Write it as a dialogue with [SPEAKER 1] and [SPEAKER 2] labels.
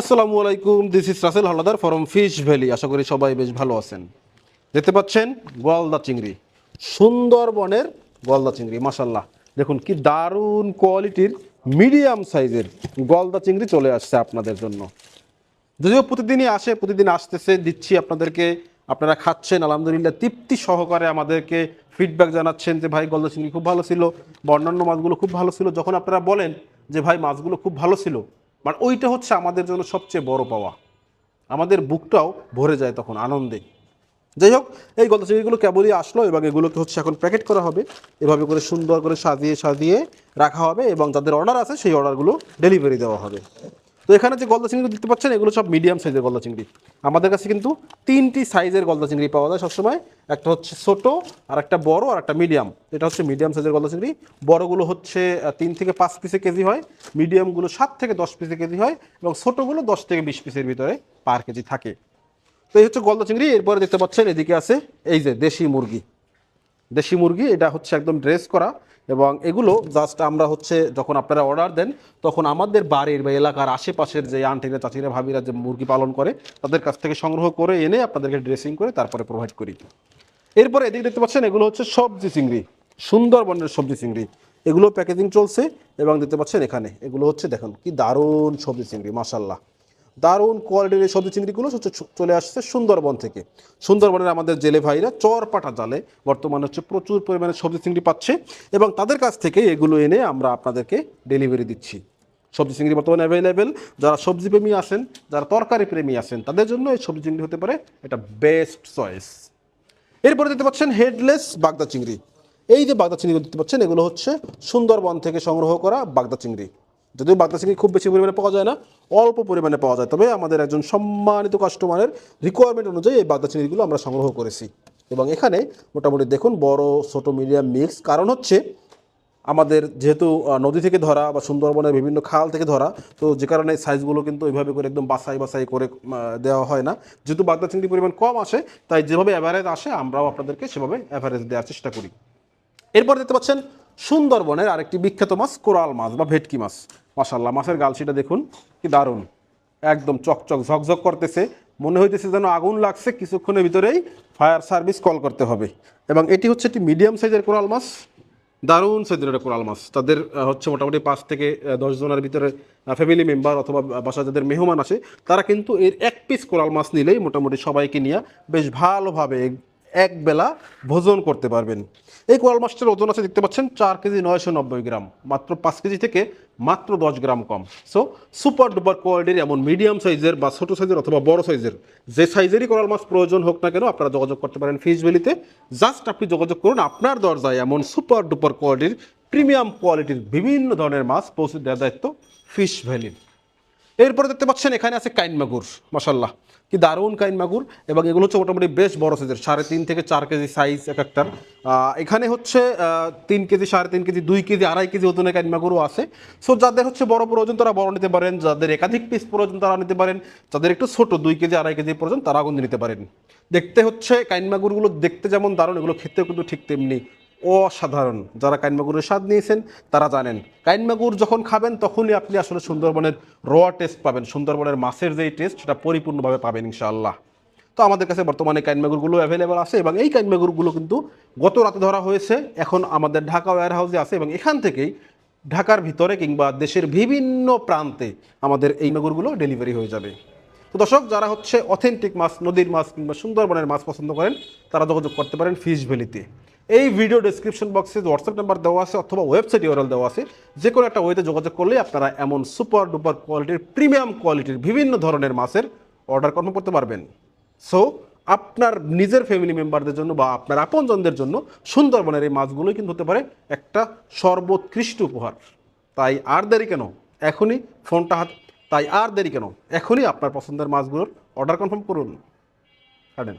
[SPEAKER 1] আসসালামু আলাইকুম this is Russell Haldar from fish valley আশা করি সবাই বেশ ভালো আছেন। দেখতে পাচ্ছেন গলদা চিংড়ি। সুন্দরবনের গলদা চিংড়ি মাসাল্লাহ দেখুন কি দারুণ কোয়ালিটির মিডিয়াম সাইজের গলদা চিংড়ি চলে আসছে আপনাদের জন্য। যদিও প্রতিদিনই আসে, প্রতিদিন আসতেছে, দিচ্ছি আপনাদেরকে। আপনারা খাচ্ছেন, আলহামদুলিল্লাহ, তৃপ্তি সহকারে আমাদেরকে ফিডব্যাক জানাচ্ছেন যে, ভাই গলদা চিংড়ি খুব ভালো ছিল। বা অন্যান্য মাছগুলো খুব ভালো ছিল। যখন আপনারা বলেন যে, ভাই, মাছগুলো খুব ভালো ছিল। মানে ওইটা হচ্ছে আমাদের জন্য সবচেয়ে বড় পাওয়া। আমাদের বুকটাও ভরে যায় তখন আনন্দে। যাই হোক, এই গত চিংড়িগুলো কেবলই আসলো এবং এগুলোকে হচ্ছে এখন প্যাকেট করা হবে। এভাবে করে সুন্দর করে সাজিয়ে সাজিয়ে রাখা হবে এবং যাদের অর্ডার আছে সেই অর্ডারগুলো ডেলিভারি দেওয়া হবে। তো এখানে যে গলদা চিংড়ি দেখতে পাচ্ছেন, এগুলো সব মিডিয়াম সাইজের গলদা চিংড়ি। আমাদের কাছে কিন্তু তিনটি সাইজের গলদা চিংড়ি পাওয়া যায় সবসময়। একটা হচ্ছে ছোটো, আর একটা বড়, আর একটা মিডিয়াম এটা হচ্ছে মিডিয়াম সাইজের গলদা চিংড়ি। বড়গুলো হচ্ছে তিন থেকে পাঁচ পিসে কেজি হয়। মিডিয়ামগুলো সাত থেকে দশ পিসে কেজি হয় এবং ছোটোগুলো দশ থেকে বিশ পিসের ভিতরে পার কেজি থাকে। তো এই হচ্ছে গলদা চিংড়ি। এরপরে দেখতে পাচ্ছেন, এদিকে আছে এই যে দেশি মুরগি। দেশি মুরগি, এটা হচ্ছে একদম ড্রেস করা। এবং এগুলো জাস্ট আমরা হচ্ছে যখন আপনারা অর্ডার দেন, তখন আমাদের বাড়ির বা এলাকার আশেপাশের যে আন্টিরা চাচিরা, ভাবিরা যে মুরগি পালন করে, তাদের কাছ থেকে সংগ্রহ করে এনে আপনাদেরকে ড্রেসিং করে তারপরে প্রোভাইড করি। এরপরে এদিকে দেখতে পাচ্ছেন, এগুলো হচ্ছে সবজি চিংড়ি, সুন্দরবনের সবজি চিংড়ি। এগুলো প্যাকেজিং চলছে এবং দেখতে পাচ্ছেন এখানে, এগুলো হচ্ছে দেখুন কি দারুণ সবজি চিংড়ি মাসাল্লাহ দারুণ কোয়ালিটির এই সবজি চিংড়িগুলো হচ্ছে চলে আসছে সুন্দরবন থেকে। সুন্দরবনের আমাদের জেলে ভাইরা চর পাটা জালে বর্তমানে হচ্ছে প্রচুর পরিমাণে সবজি চিংড়ি পাচ্ছে এবং তাদের কাছ থেকে এগুলো এনে আমরা আপনাদেরকে ডেলিভারি দিচ্ছি। সবজি চিংড়ি বর্তমানে অ্যাভেলেবেল যারা সবজি প্রেমী আছেন, যারা তরকারি প্রেমী আছেন, তাদের জন্য এই সবজি চিংড়ি হতে পারে এটা বেস্ট চয়েস এরপরে দেখতে পাচ্ছেন হেডলেস বাগদা চিংড়ি। এই যে বাগদা চিংড়ি দেখতে পাচ্ছেন, এগুলো হচ্ছে সুন্দরবন থেকে সংগ্রহ করা বাগদা চিংড়ি। যদিও চিংড়ি খুব বেশি পরিমাণে পাওয়া যায় না, অল্প পরিমাণে পাওয়া যায়। তবে আমাদের একজন সম্মানিত কাস্টমারের রিকোয়ারমেন্ট অনুযায়ী এই বাগদা চিংড়িগুলো আমরা সংগ্রহ করেছি। এবং এখানে মোটামুটি দেখুন, বড়, ছোটো মিডিয়াম মিক্স কারণ হচ্ছে, আমাদের যেহেতু নদী থেকে ধরা বা সুন্দরবনের বিভিন্ন খাল থেকে ধরা, তো যে কারণে সাইজগুলো কিন্তু ওইভাবে করে একদম বাছাই বাছাই করে দেওয়া হয় না। যেহেতু বাগদা চিংড়ি পরিমাণ কম আসে, তাই যেভাবে অ্যাভারেজ আসে, আমরাও আপনাদেরকে সেভাবে অ্যাভারেজ দেওয়ার চেষ্টা করি। এরপর দেখতে পাচ্ছেন, সুন্দরবনের আরেকটি বিখ্যাত মাছ, কোরাল মাছ বা ভেটকি মাছ। মাসাল্লাহ মাছের গালসিটা দেখুন, কি দারুণ। একদম চকচক, ঝকঝক করতেছে। মনে হইতেছে যেন আগুন লাগছে, কিছুক্ষণের ভিতরেই ফায়ার সার্ভিস কল করতে হবে। এবং এটি হচ্ছে একটি মিডিয়াম সাইজের কোরাল মাছ, দারুণ সাইজের একটা কোরাল মাছ। তাদের হচ্ছে মোটামুটি পাঁচ থেকে দশ জনের ভিতরে ফ্যামিলি মেম্বার অথবা বাসা যাদের মেহমান আসে, তারা কিন্তু এর এক পিস কোরাল মাছ নিলেই মোটামুটি সবাইকে নিয়ে বেশ ভালোভাবে এক বেলা ভোজন করতে পারবেন। এই কোরাল মাছটার ওজন আছে দেখতে পাচ্ছেন চার কেজি নয়শো নব্বই গ্রাম, মাত্র পাঁচ কেজি থেকে মাত্র দশ গ্রাম কম। সো সুপার ডুপার কোয়ালিটির এমন মিডিয়াম সাইজের বা ছোটো সাইজের অথবা বড় সাইজের যে সাইজেরই কোরাল মাছ প্রয়োজন হোক না কেন আপনারা যোগাযোগ করতে পারেন ফিশ ভ্যালিতে জাস্ট আপনি যোগাযোগ করুন আপনার দরজায় এমন সুপার ডুপার কোয়ালিটির প্রিমিয়াম কোয়ালিটির বিভিন্ন ধরনের মাছ পৌঁছে দেওয়ার দায়িত্ব ফিশ ভ্যালির এরপরে দেখতে পাচ্ছেন, এখানে আছে কাইন মাগুর মাসাল্লাহ কি দারুণ কাইন মাগুর, এবং এগুলো হচ্ছে মোটামুটি বেশ বড় সাইজের সাড়ে তিন থেকে চার কেজি সাইজ এক একটার। এখানে হচ্ছে তিন কেজি, সাড়ে তিন কেজি, দুই কেজি, আড়াই কেজি ওজনের কাইন মাগুরও আছে। সো যাদের হচ্ছে বড় প্রয়োজন, তারা বড় নিতে পারেন। যাদের একাধিক পিস প্রয়োজন, তারা নিতে পারেন। যাদের একটু ছোট, দুই কেজি, আড়াই কেজি প্রয়োজন তারা কিন্তু নিতে পারেন। দেখতে হচ্ছে, কাইন মাগুরগুলো দেখতে যেমন দারুণ, এগুলো খেতেও কিন্তু ঠিক তেমনি অসাধারণ। যারা কাইনমাগুরের স্বাদ নিয়েছেন, তারা জানেন। কাইনমাগুর যখন খাবেন, তখনই আপনি আসলে সুন্দরবনের র টেস্ট পাবেন। সুন্দরবনের মাছের যেই টেস্ট সেটা পরিপূর্ণভাবে পাবেন ইনশাআল্লাহ। তো আমাদের কাছে বর্তমানে কাইনমাগুরগুলো অ্যাভেলেবল আছে এবং এই কাইনমাগুরগুলো কিন্তু গত রাতে ধরা হয়েছে। এখন আমাদের ঢাকা ওয়্যার হাউসে আছে এবং এখান থেকেই ঢাকার ভিতরে কিংবা দেশের বিভিন্ন প্রান্তে আমাদের এই মাগুরগুলো ডেলিভারি হয়ে যাবে। তো দর্শক, যারা হচ্ছে অথেন্টিক মাছ, নদীর মাছ কিংবা সুন্দরবনের মাছ পছন্দ করেন, তারা যোগাযোগ করতে পারেন ফিশ ভ্যালিতে। এই ভিডিও ডেসক্রিপশন বক্সে হোয়াটসঅ্যাপ নাম্বার দেওয়া আছে অথবা ওয়েবসাইট ইউরল দেওয়া আছে যে কোনো একটা ওয়েতে যোগাযোগ করলে আপনারা এমন সুপার ডুপার কোয়ালিটির প্রিমিয়াম কোয়ালিটির বিভিন্ন ধরনের মাছের অর্ডার কনফার্ম করতে পারবেন। সো আপনার নিজের ফ্যামিলি মেম্বারদের জন্য বা আপনার আপনজনদের জন্য সুন্দরবনের এই মাছগুলোই কিন্তু হতে পারে একটা সর্বোৎকৃষ্ট উপহার। তাই আর দেরি কেন? এখনই ফোনটা হাত তাই আর দেরি কেন? এখনই আপনার পছন্দের মাছগুলোর অর্ডার কনফার্ম করুন। কাটেন